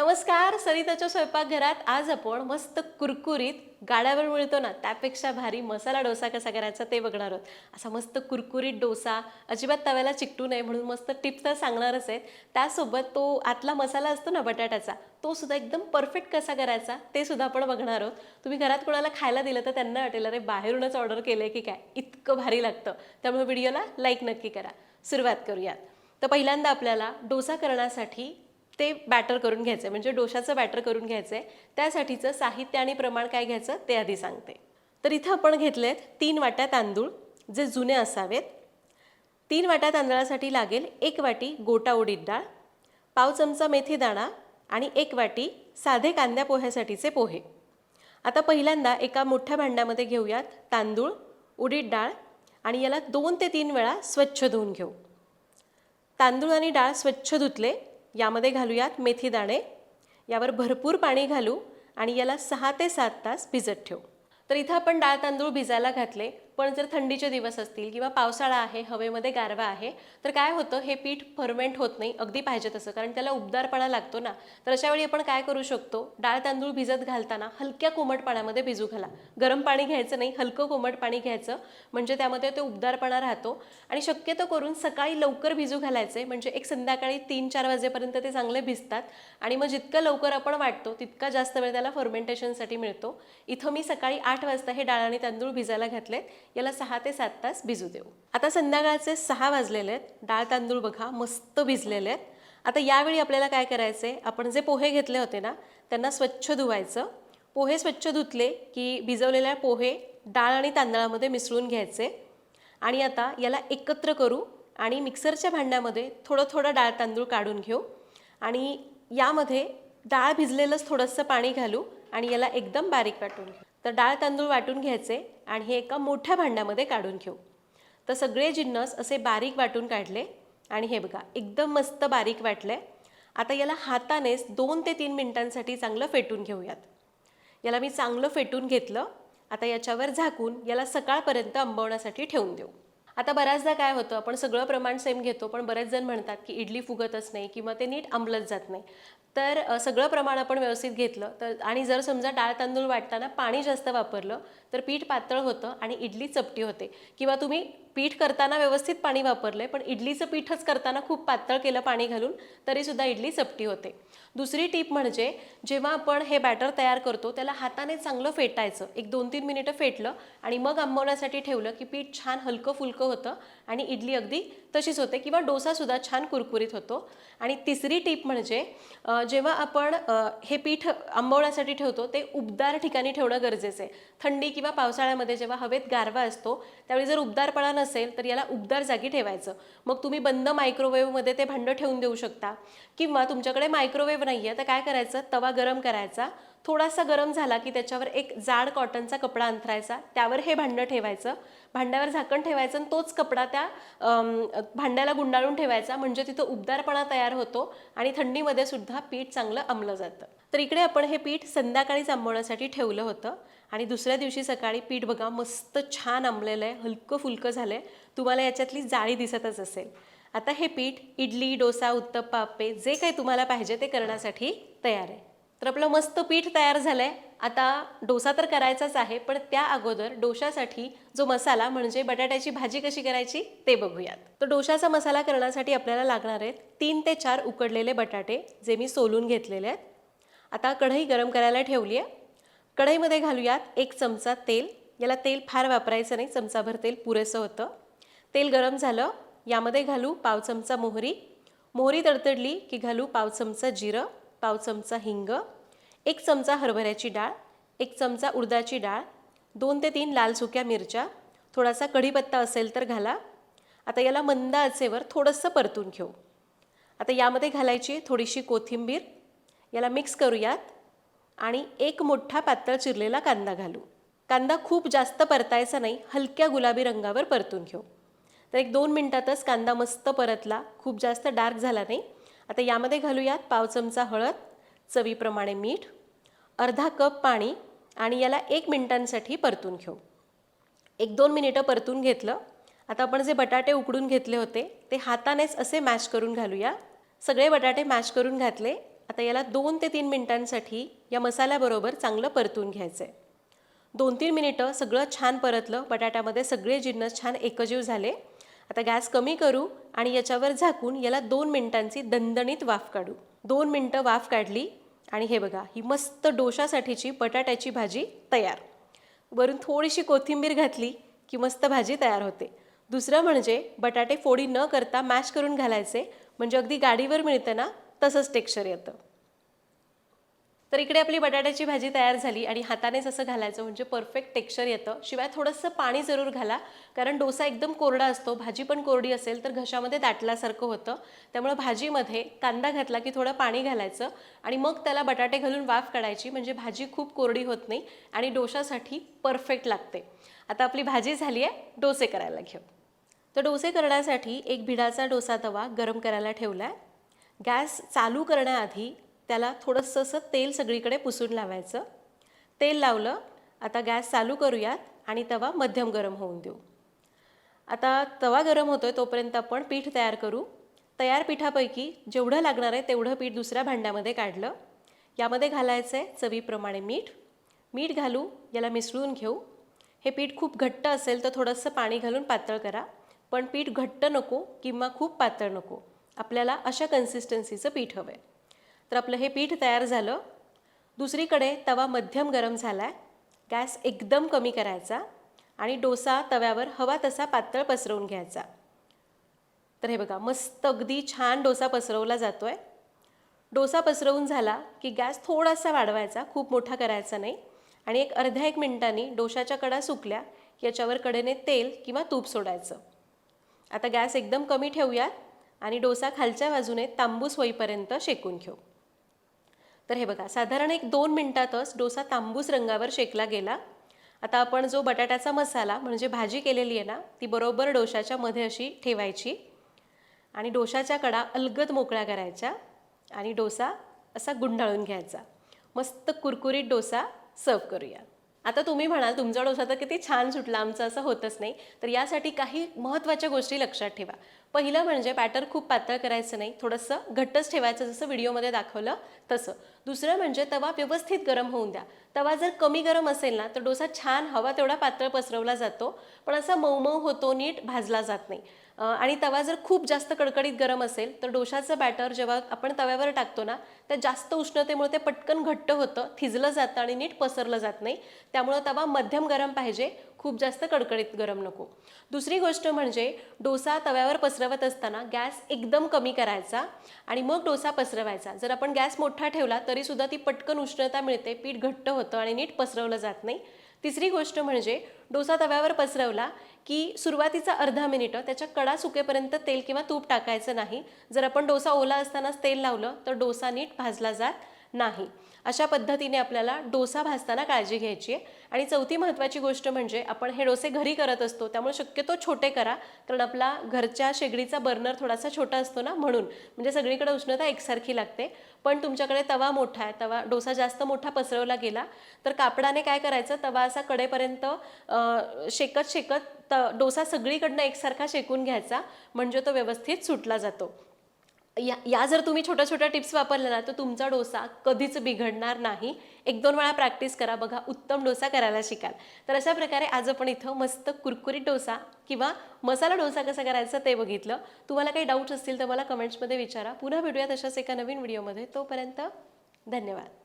नमस्कार सरिताच्या स्वयंपाकघरात आज आपण मस्त कुरकुरीत गाड्यावर मिळतो ना त्यापेक्षा भारी मसाला डोसा कसा करायचा ते बघणार आहोत. असा मस्त कुरकुरीत डोसा अजिबात तव्याला चिकटू नये म्हणून मस्त टिप्स तर सांगणारच आहेत. त्यासोबत तो आतला मसाला असतो ना बटाट्याचा तो सुद्धा एकदम परफेक्ट कसा करायचा ते सुद्धा आपण बघणार आहोत. तुम्ही घरात कोणाला खायला दिलं तर त्यांना वाटेल अरे बाहेरूनच ऑर्डर केलं की काय? इतकं भारी लागतं. त्यामुळे व्हिडिओला लाईक नक्की करा. सुरुवात करूयात. तर पहिल्यांदा आपल्याला डोसा करण्यासाठी ते बॅटर करून घ्यायचं आहे म्हणजे डोशाचं बॅटर करून घ्यायचं. आहे त्यासाठीचं साहित्य आणि प्रमाण काय घ्यायचं? ते आधी सांगते. तर इथं आपण घेतलेत तीन वाट्या तांदूळ जे जुने असावेत. तीन वाट्या तांदळासाठी लागेल एक वाटी गोटा उडीद डाळ पाव चमचा मेथी दाणा आणि एक वाटी साधे कांद्या पोह्यासाठीचे पोहे. आता पहिल्यांदा एका मोठ्या भांड्यामध्ये घेऊयात तांदूळ उडीद डाळ आणि याला दोन ते तीन वेळा स्वच्छ धुवून घेऊ. तांदूळ आणि डाळ स्वच्छ धुतले यामध्ये घालूयात मेथी दाणे. यावर भरपूर पाणी घालू आणि याला सहा ते सात तास भिजत ठेवू. तर इथं आपण डाळ तांदूळ भिजायला घातले. पण जर थंडीचे दिवस असतील किंवा पावसाळा आहे हवेमध्ये गारवा आहे तर काय होतं? हे पीठ फर्मेंट होत नाही अगदी पाहिजे तसं. कारण त्याला उबदारपणा लागतो ना. तर अशा वेळी आपण काय करू शकतो? डाळ तांदूळ भिजत घालताना हलक्या कोमट पाण्यामध्ये भिजू घाला. गरम पाणी घ्यायचं नाही हलकं कोमट पाणी घ्यायचं. म्हणजे त्यामध्ये ते उबदारपणा राहतो. आणि शक्यतो करून सकाळी लवकर भिजू घालायचे. म्हणजे एक संध्याकाळी तीन चार वाजेपर्यंत ते चांगले भिजतात. आणि मग जितकं लवकर आपण वाटतो तितका जास्त वेळ त्याला फर्मेंटेशनसाठी मिळतो. इथं मी सकाळी आठ वाजता हे डाळ आणि तांदूळ भिजायला घातलेत. याला सहा ते सात तास भिजू देऊ. आता संध्याकाळचे सहा वाजलेले आहेत. डाळ तांदूळ बघा मस्त भिजलेले आहेत. आता यावेळी आपल्याला काय करायचं आहे आपण जे पोहे घेतले होते ना त्यांना स्वच्छ धुवायचं. पोहे स्वच्छ धुतले की भिजवलेल्या पोहे डाळ आणि तांदळामध्ये मिसळून घ्यायचे. आणि आता याला एकत्र करू आणि मिक्सरच्या भांड्यामध्ये थोडं थोडं डाळ तांदूळ काढून घेऊ. आणि यामध्ये डाळ भिजलेलंच थोडंसं पाणी घालू आणि याला एकदम बारीक वाटून घेऊ. तर डाळ तांदूळ वाटून घ्यायचे आणि हे एका मोठ्या भांड्यामध्ये काढून घेऊ. तर सगळे जिन्नस असे बारीक वाटून काढले आणि हे बघा एकदम मस्त बारीक वाटले. आता याला हातानेच दोन ते तीन मिनिटांसाठी चांगलं फेटून घेऊयात. याला मी चांगलं फेटून घेतलं. आता याच्यावर झाकून याला सकाळपर्यंत आंबवण्यासाठी ठेवून देऊ. आता बऱ्याचदा काय होतं आपण सगळं प्रमाण सेम घेतो पण बरेच जण म्हणतात की इडली फुगतच नाही किंवा ते नीट आंबलत जात नाही. तर सगळं प्रमाण आपण व्यवस्थित घेतलं तर आणि जर समजा डाळ तांदूळ वाटताना पाणी जास्त वापरलं तर पीठ पातळ होतं आणि इडली चपटी होते. किंवा तुम्ही पीठ करताना व्यवस्थित पाणी वापरले पण इडलीचं पीठच करताना खूप पातळ केलं पाणी घालून तरीसुद्धा इडली चपटी होते. दुसरी टीप म्हणजे जेव्हा आपण हे बॅटर तयार करतो त्याला हाताने चांगलं फेटायचं. एक दोन तीन मिनिटं फेटलं आणि मग आंबवण्यासाठी ठेवलं की पीठ छान हलकं फुलकं होतं आणि इडली अगदी तशीच होते किंवा डोसासुद्धा छान कुरकुरीत होतो. आणि तिसरी टीप म्हणजे जेव्हा आपण हे पीठ आंबवण्यासाठी ठेवतो ते उबदार ठिकाणी ठेवणं गरजेचं आहे. थंडी किंवा पावसाळ्यामध्ये जेव्हा हवेत गारवा असतो त्यावेळी जर उबदारपणा नसेल तर याला उबदार जागी ठेवायचं. मग तुम्ही बंद मायक्रोवेव्हमध्ये ते भांडं ठेवून देऊ शकता. किंवा तुमच्याकडे मायक्रोवेव्ह नाही आहे तर काय करायचं? तवा गरम करायचा. थोडासा गरम झाला की त्याच्यावर एक जाड कॉटनचा कपडा अंथरायचा त्यावर हे भांडं ठेवायचं. भांड्यावर झाकण ठेवायचं आणि तोच कपडा त्या भांड्याला गुंडाळून ठेवायचा. म्हणजे तिथं उबदारपणा तयार होतो आणि थंडीमध्ये सुद्धा पीठ चांगलं अंबलं जातं. तर इकडे आपण हे पीठ संध्याकाळीच आंबवण्यासाठी ठेवलं होतं. आणि दुसऱ्या दिवशी सकाळी पीठ बघा मस्त छान आंबलेलं आहे. हलकं फुलकं झालं आहे तुम्हाला याच्यातली जाळी दिसतच असेल. आता हे पीठ इडली डोसा उत्तप्पा अप्पे जे काही तुम्हाला पाहिजे ते करण्यासाठी तयार आहे. तर आपलं मस्त पीठ तयार झालं आहे आता डोसा तर करायचाच आहे पण त्या अगोदर डोशासाठी जो मसाला म्हणजे बटाट्याची भाजी कशी करायची ते बघूयात. तर डोशाचा मसाला करण्यासाठी आपल्याला लागणार आहेत तीन ते चार उकडलेले बटाटे जे मी सोलून घेतलेले आहेत. आता कढई गरम करायला ठेवली आहे. कढईमध्ये घालूयात एक चमचा तेल. याला तेल फार वापरायचं नाही चमचाभर तेल पुरेसं होतं. तेल गरम झालं यामध्ये घालू पाव चमचा मोहरी. मोहरी तडतडली की घालू पाव चमचा जिरं. पाव चमचा हिंग एक चमचा हरभऱ्याची डाळ एक चमचा उडदाची डाळ दोन ते तीन लाल सुक्या मिरच्या थोडासा कढीपत्ता असेल तर घाला. आता याला मंद आचेवर थोडंसं परतून घेऊ. आता यामध्ये घालायची थोडीशी कोथिंबीर. याला मिक्स करूयात आणि एक मोठा पातळ चिरलेला कांदा घालू. कांदा खूप जास्त परतायचा नाही हलक्या गुलाबी रंगावर परतून घेऊ. तर एक दोन मिनटातच कांदा मस्त परतला. खूप जास्त डार्क झाला नाही. आता यामध्ये घालूयात पाव चमचा हळद चवीप्रमाणे मीठ अर्धा कप पाणी आणि याला एक मिनिटांसाठी परतून घेऊ. एक दोन मिनिटं परतून घेतलं. आता आपण जे बटाटे उकडून घेतले होते ते हातानेच असे मॅश करून घालूया. सगळे बटाटे मॅश करून घातले. आता याला दोन ते तीन मिनिटांसाठी या मसाल्याबरोबर चांगलं परतून घ्यायचं आहे दोन तीन मिनिटं सगळं छान परतलं. बटाट्यामध्ये सगळे जिन्नस छान एकजीव झाले. आता गॅस कमी करू आणि याच्यावर झाकून याला दोन मिनिटांची दणदणीत वाफ काढू. दोन मिनटं वाफ काढली आणि हे बघा ही मस्त डोशासाठीची बटाट्याची भाजी तयार. वरून थोडीशी कोथिंबीर घातली की मस्त भाजी तयार होते. दुसरं म्हणजे बटाटे फोडी न करता मॅश करून घालायचे म्हणजे अगदी गाडीवर मिळतं ना तसंच टेक्स्चर येतं. तर इकडे आपली बटाट्याची भाजी तयार झाली आणि हातानेच असं घालायचं म्हणजे परफेक्ट टेक्स्चर येतं. शिवाय थोडंसं पाणी जरूर घाला कारण डोसा एकदम कोरडा असतो भाजी पण कोरडी असेल तर घशामध्ये दाटल्यासारखं होतं. त्यामुळे भाजीमध्ये कांदा घातला की थोडं पाणी घालायचं आणि मग त्याला बटाटे घालून वाफ काढायची म्हणजे भाजी खूप कोरडी होत नाही आणि डोशासाठी परफेक्ट लागते. आता आपली भाजी झाली आहे डोसे करायला घेऊ. तर डोसे करण्यासाठी एक भिडाचा डोसा तवा गरम करायला ठेवला आहे गॅस चालू करण्याआधी त्याला थोडंसं असं तेल सगळीकडे पुसून लावायचं. तेल लावलं आता गॅस चालू करूयात आणि तवा मध्यम गरम होऊन देऊ. आता तवा गरम होतोय तोपर्यंत आपण पीठ तयार करू. तयार पिठापैकी जेवढं लागणार आहे तेवढं पीठ दुसऱ्या भांड्यामध्ये काढलं. यामध्ये घालायचं आहे चवीप्रमाणे मीठ. मीठ घालू याला मिसळून घेऊ. हे पीठ खूप घट्ट असेल तर थोडंसं पाणी घालून पातळ करा. पण पीठ घट्ट नको किंवा खूप पातळ नको. आपल्याला अशा कन्सिस्टन्सीचं पीठ हवं आहे तर आपलं हे पीठ तयार झालं. दुसरीकडे तवा मध्यम गरम झाला आहे गॅस एकदम कमी करायचा आणि डोसा तव्यावर हवा तसा पातळ पसरवून घ्यायचा. तर हे बघा मस्त अगदी छान डोसा पसरवला जातो आहे डोसा पसरवून झाला की गॅस थोडासा वाढवायचा खूप मोठा करायचा नाही. आणि एक अर्ध्या एक मिनिटांनी डोशाच्या कडा सुकल्या याच्यावर कडेने तेल किंवा तूप सोडायचं. आता गॅस एकदम कमी ठेवूयात आणि डोसा खालच्या बाजूने तांबूस होईपर्यंत शेकून घेऊ. तर हे बघा साधारण एक दोन मिनटातच डोसा तांबूस रंगावर शेकला गेला. आता आपण जो बटाट्याचा मसाला म्हणजे भाजी केलेली आहे ना ती बरोबर डोशाच्या मध्ये अशी ठेवायची. आणि डोशाच्या कडा अलगद मोकळ्या करायच्या आणि डोसा असा गुंडाळून घ्यायचा. मस्त कुरकुरीत डोसा सर्व करूया. आता तुम्ही म्हणाल तुमचा डोसा तर किती छान सुटला आमचं असं होतच नाही. तर यासाठी काही महत्त्वाच्या गोष्टी लक्षात ठेवा. पहिलं म्हणजे बॅटर खूप पातळ करायचं नाही थोडंसं घट्टच ठेवायचं जसं व्हिडिओमध्ये दाखवलं तसं. दुसरं म्हणजे तवा व्यवस्थित गरम होऊन द्या. तवा जर कमी गरम असेल ना तर डोसा छान हवा तेवढा पातळ पसरवला जातो पण असा मऊ मऊ होतो नीट भाजला जात नाही. आणि तवा जर खूप जास्त कडकडीत गरम असेल तर डोशाचं बॅटर जेव्हा आपण तव्यावर टाकतो ना तर जास्त उष्णतेमुळे ते पटकन घट्ट होतं थिजलं जातं आणि नीट पसरलं जात नाही. त्यामुळं तवा मध्यम गरम पाहिजे खूप जास्त कडकडीत गरम नको. दुसरी गोष्ट म्हणजे डोसा तव्यावर पसरवत असताना गॅस एकदम कमी करायचा आणि मग डोसा पसरवायचा. जर आपण गॅस मोठा ठेवला तरीसुद्धा ती पटकन उष्णता मिळते पीठ घट्ट होतं आणि नीट पसरवलं जात नाही. तिसरी गोष्ट म्हणजे डोसा तव्यावर पसरवला की सुरुवातीचा अर्धा मिनिटं त्याच्या कडा सुकेपर्यंत तेल किंवा तूप टाकायचं नाही. जर आपण डोसा ओला असतानाच तेल लावलं तर डोसा नीट भाजला जात नाही. अशा पद्धतीने आपल्याला डोसा भाजताना काळजी घ्यायची आहे. आणि चौथी महत्त्वाची गोष्ट म्हणजे आपण हे डोसे घरी करत असतो त्यामुळे शक्यतो छोटे करा. कारण आपला घरच्या शेगडीचा बर्नर थोडासा छोटा असतो ना म्हणून. म्हणजे सगळीकडे उष्णता एकसारखी लागते. पण तुमच्याकडे तवा मोठा आहे. तवा डोसा जास्त मोठा पसरवला गेला तर कापडाने काय करायचं? तवा असा कडेपर्यंत शेकत शेकत त डोसा सगळीकडनं एकसारखा शेकून घ्यायचा. म्हणजे तो व्यवस्थित सुटला जातो. या या जर तुम्ही छोट्या छोट्या टिप्स वापरल्या ना तर तुमचा डोसा कधीच बिघडणार नाही. एक दोन वेळा प्रॅक्टिस करा बघा उत्तम डोसा करायला शिकाल. तर अशा प्रकारे आज आपण इथं मस्त कुरकुरीत डोसा किंवा मसाला डोसा कसा करायचा ते बघितलं. तुम्हाला काही डाऊट्स असतील तर मला कमेंट्समध्ये विचारा. पुन्हा भेटूयात अशाच एका नवीन व्हिडिओमध्ये तोपर्यंत धन्यवाद.